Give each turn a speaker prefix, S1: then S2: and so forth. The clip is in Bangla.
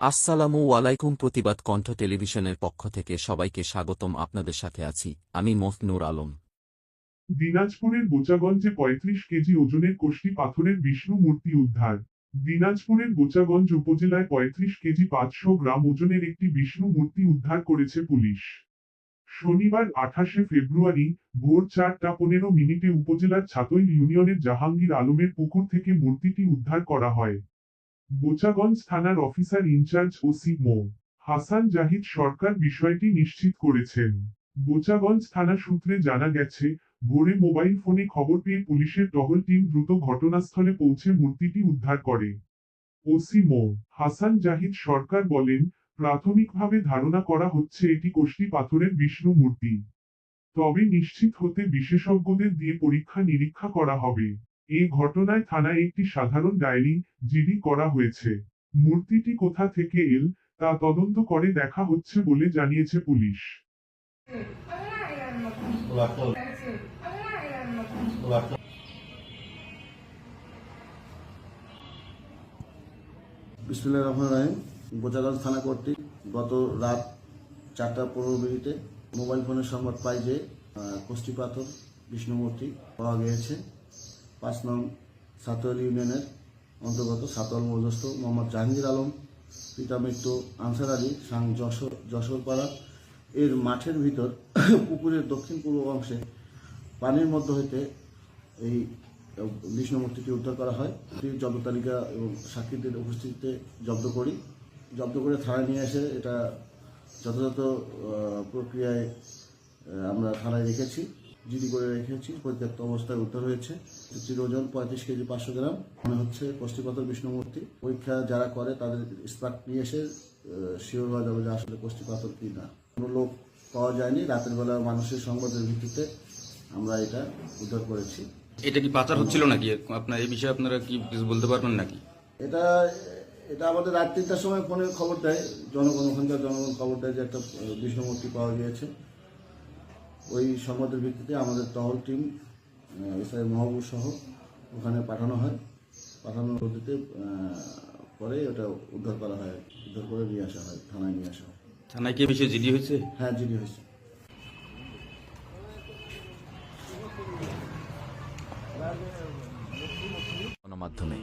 S1: আসসালামু আলাইকুম প্রতিবাদ কণ্ঠ টেলিভিশনের পক্ষ থেকে সবাইকে স্বাগতম আপনাদের সাথে আছি, আমি মফনুর আলম।
S2: দিনাজপুরের বোচাগঞ্জে পঁয়ত্রিশ কেজি ওজনের কোষ্টি পাথরের বিষ্ণু মূর্তি উদ্ধার। দিনাজপুরের বোচাগঞ্জ উপজেলায় পঁয়ত্রিশ কেজি পাঁচশো গ্রাম ওজনের একটি বিষ্ণু মূর্তি উদ্ধার করেছে পুলিশ। শনিবার আঠাশে ফেব্রুয়ারি, ভোর চারটা পনেরো মিনিটে উপজেলার ছাতইল ইউনিয়নের জাহাঙ্গীর আলমের পুকুর থেকে মূর্তিটি উদ্ধার করা হয়। বোচাগঞ্জ থানার officer in charge OC Md. Hasan Zahid Sarkar বিষয়টি নিশ্চিত করেছেন। বোচাগঞ্জ থানা সূত্রে জানা গেছে, ভোরে মোবাইল ফোনে খবর পেয়ে পুলিশের টহল টিম দ্রুত ঘটনাস্থলে পৌঁছে মূর্তিটি উদ্ধার করে। ওসি মো. হাসান জাহিদ সরকার বলেন, প্রাথমিকভাবে ধারণা করা হচ্ছে এটি কোষ্টি পাথরের বিষ্ণু মূর্তি। তবে নিশ্চিত হতে বিশেষজ্ঞদের দিয়ে পরীক্ষা নিরীক্ষা করা হবে। এ ঘটনায় থানায় একটি সাধারণ ডায়েরি জিডি করা হয়েছে। মূর্তিটি কোথা থেকে এল, তা তদন্ত করে দেখা হচ্ছে বলে জানিয়েছে পুলিশ।
S3: বিসমুল্লাহ রহমান রাহিম। বোচাগঞ্জ থানা কর্তৃক গত রাত চারটা পনেরো মিনিটে মোবাইল ফোনের সংবাদ পাই যে কষ্টি পাথর, বিষ্ণুমূর্তি পাওয়া গিয়েছে। পাঁচ নং সাতোয়াল ইউনিয়নের অন্তর্গত সাতোয়াল মৌজস্থ মোহাম্মদ জাহাঙ্গীর আলম, পিতা আনসার আলী, সাং যশোর, যশোরপাড়া। এর মাঠের ভিতর পুকুরের দক্ষিণ পূর্ব অংশে পানির মধ্য হইতে এই বিষ্ণু মূর্তিটি উদ্ধার করা হয়। জব্দ তালিকা এবং সাক্ষীদের উপস্থিতিতে জব্দ করি। জব্দ করে থানায় নিয়ে এসে এটা যথাযথ প্রক্রিয়ায় আমরা থানায় রেখেছি। জিডি করে রেখেছি পরিত্যক্ত অবস্থায় উদ্ধার হয়েছে। মূর্তির ওজন পঁয়ত্রিশ কেজি পাঁচশো গ্রাম। মনে হচ্ছে কষ্টিপাথর বিষ্ণু মূর্তি পরীক্ষা যারা করে তাদের স্পার্ট নিয়ে এসে শিওর হওয়া যাবে যে আসলে কষ্টিপাথর কি না। কোনো লোক পাওয়া যায়নি। রাতের বেলা মানুষের সংবাদের ভিত্তিতে আমরা এটা উদ্ধার করেছি।
S4: এটা কি পাচার হচ্ছিল নাকি? আপনার এই বিষয়ে আপনারা কি কিছু বলতে পারবেন নাকি?
S3: এটা এটা আমাদের রাত তিনটার সময় ফোনে খবর দেয়। জনগণ ওখানকার জনগণ খবর দেয় যে একটা বিষ্ণুমূর্তি পাওয়া গিয়েছে। ওই সংবাদের ভিত্তিতে আমাদের টহল টিম এস আই মহাবুর সহ ওখানে পাঠানো হয়। পাঠানোর পদ্ধতিতে আহ, পরে ওটা উদ্ধার করা হয়। উদ্ধার করে নিয়ে আসা হয় থানায় নিয়ে আসা হয়।
S4: থানায় কি বিষয়ে জিডি হয়েছে?
S3: হ্যাঁ জিডি হয়েছে।
S1: গণমাধ্যমে।